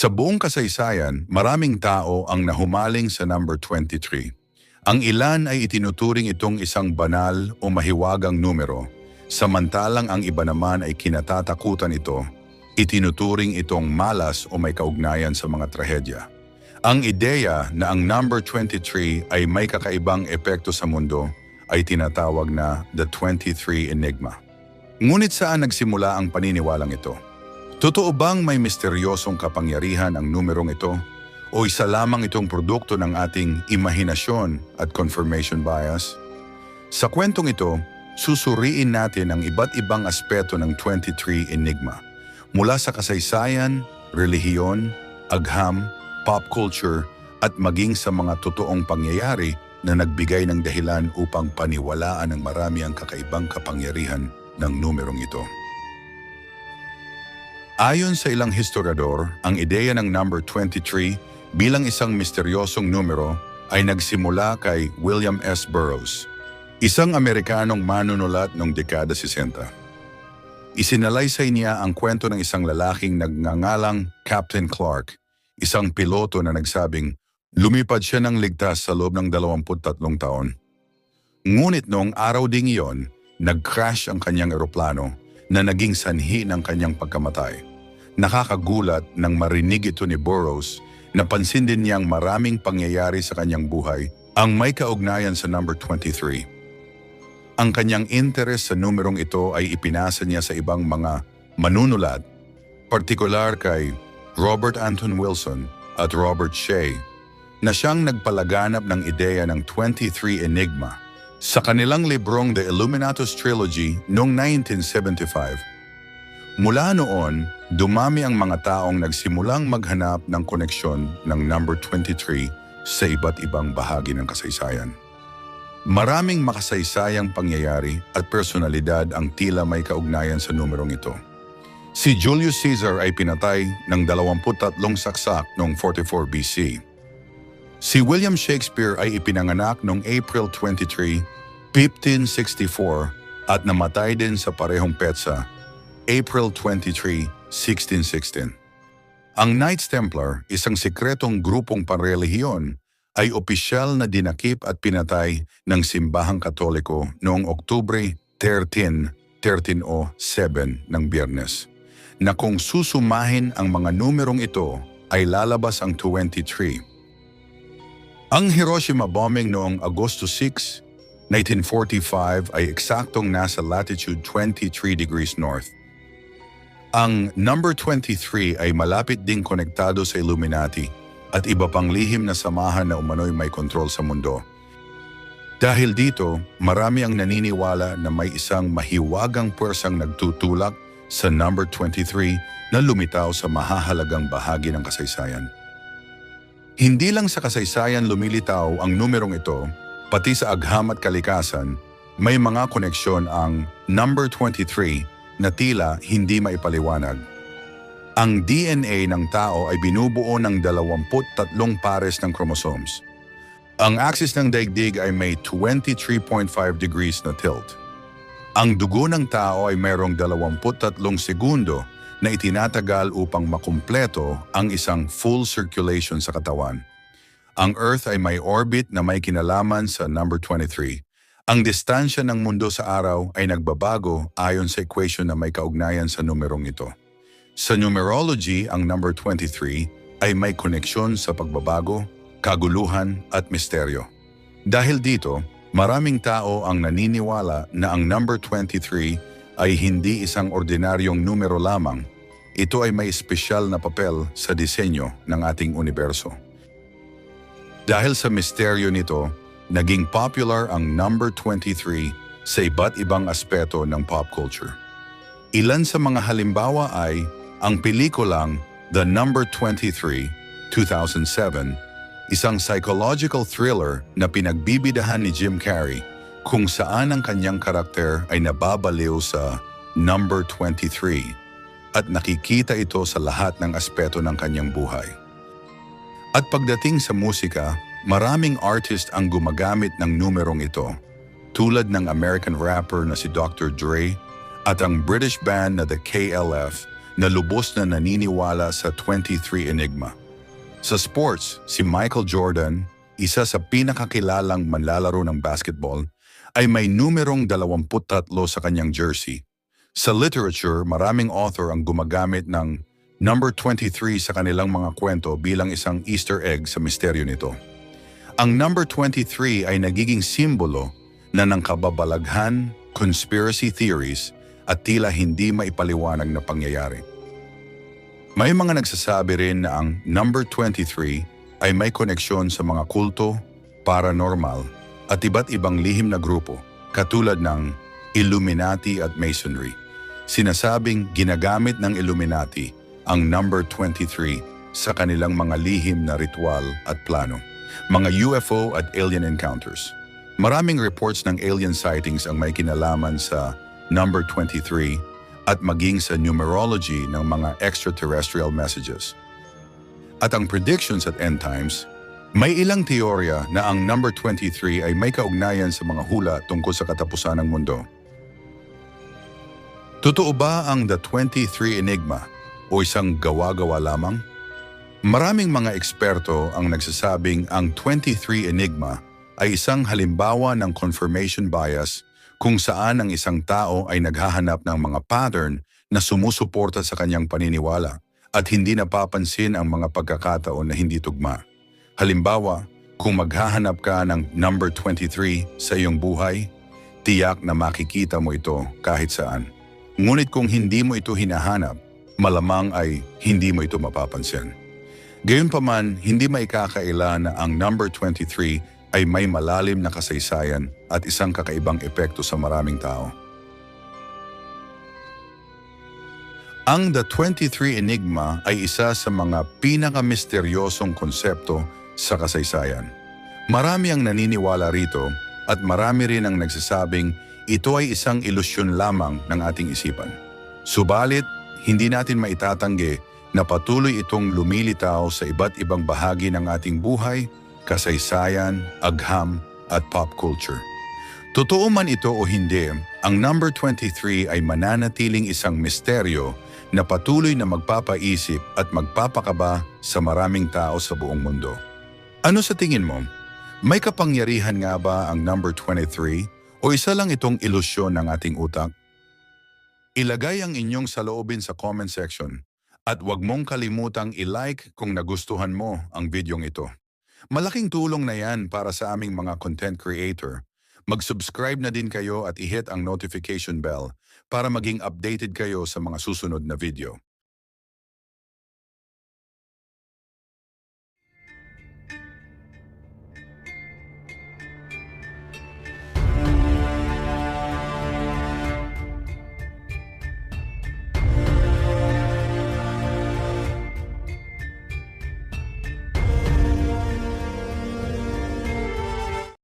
Sa buong kasaysayan, maraming tao ang nahumaling sa number 23. Ang ilan ay itinuturing itong isang banal o mahiwagang numero, samantalang ang iba naman ay kinatatakutan ito. Itinuturing itong malas o may kaugnayan sa mga trahedya. Ang ideya na ang number 23 ay may kakaibang epekto sa mundo ay tinatawag na the 23 Enigma. Ngunit saan nagsimula ang paniniwalang ito? Totoo bang may misteryosong kapangyarihan ang numerong ito? O isa lamang itong produkto ng ating imahinasyon at confirmation bias? Sa kwentong ito, susuriin natin ang iba't ibang aspeto ng 23 Enigma. Mula sa kasaysayan, relihiyon, agham, pop culture, at maging sa mga totoong pangyayari na nagbigay ng dahilan upang paniwalaan ng marami ang kakaibang kapangyarihan ng numerong ito. Ayon sa ilang historiador, ang ideya ng number 23 bilang isang misteryosong numero ay nagsimula kay William S. Burroughs, isang Amerikanong manunulat noong dekada 60. Isinalaysay niya ang kwento ng isang lalaking nagngangalang Captain Clark, isang piloto na nagsabing lumipad siya ng ligtas sa loob ng 23 taon. Ngunit noong araw ding iyon, nag-crash ang kanyang eroplano na naging sanhi ng kanyang pagkamatay. Nakakagulat nang marinig ito ni Burroughs, napansin din niyang maraming pangyayari sa kanyang buhay ang may kaugnayan sa number 23. Ang kanyang interes sa numerong ito ay ipinasa niya sa ibang mga manunulat, partikular kay Robert Anton Wilson at Robert Shea, na siyang nagpalaganap ng ideya ng 23 Enigma sa kanilang librong The Illuminatus Trilogy noong 1975. Mula noon, dumami ang mga taong nagsimulang maghanap ng koneksyon ng number 23 sa iba't ibang bahagi ng kasaysayan. Maraming makasaysayang pangyayari at personalidad ang tila may kaugnayan sa numerong ito. Si Julius Caesar ay pinatay ng 23 saksak noong 44 BC. Si William Shakespeare ay ipinanganak noong April 23, 1564 at namatay din sa parehong petsa April 23, 1616. Ang Knights Templar, isang sikretong grupong panrelihiyon, ay opisyal na dinakip at pinatay ng simbahang katoliko noong Oktubre 13, 1307 ng biyernes, na kung susumahin ang mga numerong ito ay lalabas ang 23. Ang Hiroshima bombing noong Agosto 6, 1945 ay eksaktong nasa latitude 23 degrees north ang number 23 ay malapit ding konektado sa Illuminati at iba pang lihim na samahan na umano'y may kontrol sa mundo. Dahil dito, marami ang naniniwala na may isang mahiwagang puwersang nagtutulak sa number 23 na lumitaw sa mahahalagang bahagi ng kasaysayan. Hindi lang sa kasaysayan lumilitaw ang numerong ito, pati sa agham at kalikasan, may mga koneksyon ang number 23 na tila hindi maipaliwanag. Ang DNA ng tao ay binubuo ng 23 pares ng chromosomes. Ang axis ng daigdig ay may 23.5 degrees na tilt. Ang dugo ng tao ay mayroong 23 segundo na itinatagal upang makumpleto ang isang full circulation sa katawan. Ang Earth ay may orbit na may kinalaman sa number 23 ang distansya ng mundo sa araw ay nagbabago ayon sa equation na may kaugnayan sa numerong ito. Sa numerology, ang number 23 ay may koneksyon sa pagbabago, kaguluhan at misteryo. Dahil dito, maraming tao ang naniniwala na ang number 23 ay hindi isang ordinaryong numero lamang. Ito ay may espesyal na papel sa disenyo ng ating universo. Dahil sa misteryo nito, naging popular ang number 23 sa iba't ibang aspeto ng pop culture. Ilan sa mga halimbawa ay ang pelikulang The Number 23, 2007, isang psychological thriller na pinagbibidahan ni Jim Carrey kung saan ang kanyang karakter ay nababaliw sa Number 23 at nakikita ito sa lahat ng aspeto ng kanyang buhay. At pagdating sa musika, Maraming artist ang gumagamit ng numerong ito, tulad ng American rapper na si Dr. Dre at ang British band na The KLF na lubos na naniniwala sa 23 Enigma. Sa sports, si Michael Jordan, isa sa pinakakilalang manlalaro ng basketball, ay may numerong 23 sa kanyang jersey. Sa literature, maraming author ang gumagamit ng number 23 sa kanilang mga kwento bilang isang Easter egg sa misteryo nito. Ang number 23 ay nagiging simbolo na ng kababalaghan, conspiracy theories at tila hindi maipaliwanag na pangyayari. May mga nagsasabi rin na ang number 23 ay may koneksyon sa mga kulto, paranormal at iba't ibang lihim na grupo katulad ng Illuminati at Masonry. Sinasabing ginagamit ng Illuminati ang number 23 sa kanilang mga lihim na ritual at plano, mga UFO at alien encounters. Maraming reports ng alien sightings ang may kinalaman sa number 23 at maging sa numerology ng mga extraterrestrial messages. At ang predictions at end times, may ilang teorya na ang number 23 ay may kaugnayan sa mga hula tungkol sa katapusan ng mundo. Totoo ba ang The 23 Enigma o isang gawa-gawa lamang? Maraming mga eksperto ang nagsasabing ang 23 Enigma ay isang halimbawa ng confirmation bias kung saan ang isang tao ay naghahanap ng mga pattern na sumusuporta sa kanyang paniniwala at hindi napapansin ang mga pagkakataon na hindi tugma. Halimbawa, kung maghahanap ka ng number 23 sa iyong buhay, tiyak na makikita mo ito kahit saan. Ngunit kung hindi mo ito hinahanap, malamang ay hindi mo ito mapapansin. Gayunpaman, hindi maikakaila na ang number 23 ay may malalim na kasaysayan at isang kakaibang epekto sa maraming tao. Ang The 23 Enigma ay isa sa mga pinakamisteryosong konsepto sa kasaysayan. Marami ang naniniwala rito at marami rin ang nagsasabing ito ay isang ilusyon lamang ng ating isipan. Subalit, hindi natin maitatanggi na patuloy itong lumilitaw sa iba't ibang bahagi ng ating buhay, kasaysayan, agham at pop culture. Totoo man ito o hindi, ang number 23 ay mananatiling isang misteryo na patuloy na magpapaisip at magpapakaba sa maraming tao sa buong mundo. Ano sa tingin mo? May kapangyarihan nga ba ang number 23 o isa lang itong ilusyon ng ating utak? Ilagay ang inyong saloobin sa comment section at huwag mong kalimutang i-like kung nagustuhan mo ang videong ito. Malaking tulong na yan para sa aming mga content creator. Mag-subscribe na din kayo at i-hit ang notification bell para maging updated kayo sa mga susunod na video.